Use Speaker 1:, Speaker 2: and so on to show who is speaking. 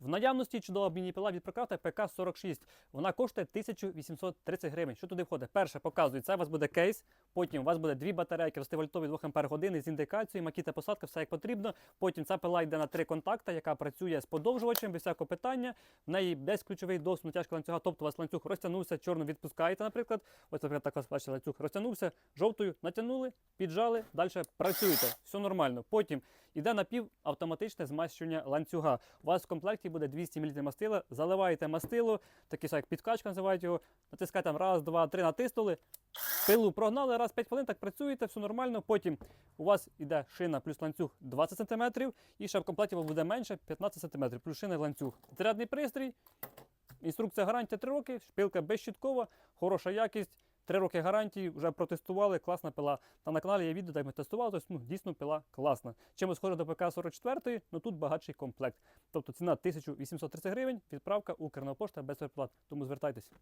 Speaker 1: В наявності чудова міні-пила від Прокрафта ПК-46. Вона коштує 1830 гривень. Що туди входить? Перше, показую, це у вас буде кейс, потім у вас буде дві батарейки 20-вольтові 2 ампер години з індикацією, макіта посадка, все як потрібно. Потім ця пила йде на три контакта, яка працює з подовжувачем, без всякого питання. В неї десь ключовий доступ натяжка ланцюга, тобто у вас ланцюг розтягнувся, чорно відпускаєте, наприклад. Ось, наприклад, так вас бачите, ланцюг розтягнувся, жовтою натягнули, піджали, далі працюєте. Все нормально. Потім іде напівавтоматичне змащування ланцюга. У вас в комплекті буде 200 мл мастила, заливаєте мастило, такий як підкачка називають його, натискаєте там раз, два, три, натиснули, пилу прогнали, раз 5 хвилин, так працюєте, все нормально. Потім у вас іде шина плюс ланцюг 20 см, і ще в комплекті буде менше 15 см, плюс шина і ланцюг. Зарядний пристрій, інструкція гарантія 3 роки, шпилка безщіткова, хороша якість. Три роки гарантії вже протестували, класна пила. Та на каналі є відео, де ми тестували, тобто ну, дійсно пила класна. Чимось схоже до ПК-44, але тут багатший комплект. Тобто ціна 1830 гривень, відправка Укрна пошта без переплат. Тому звертайтеся.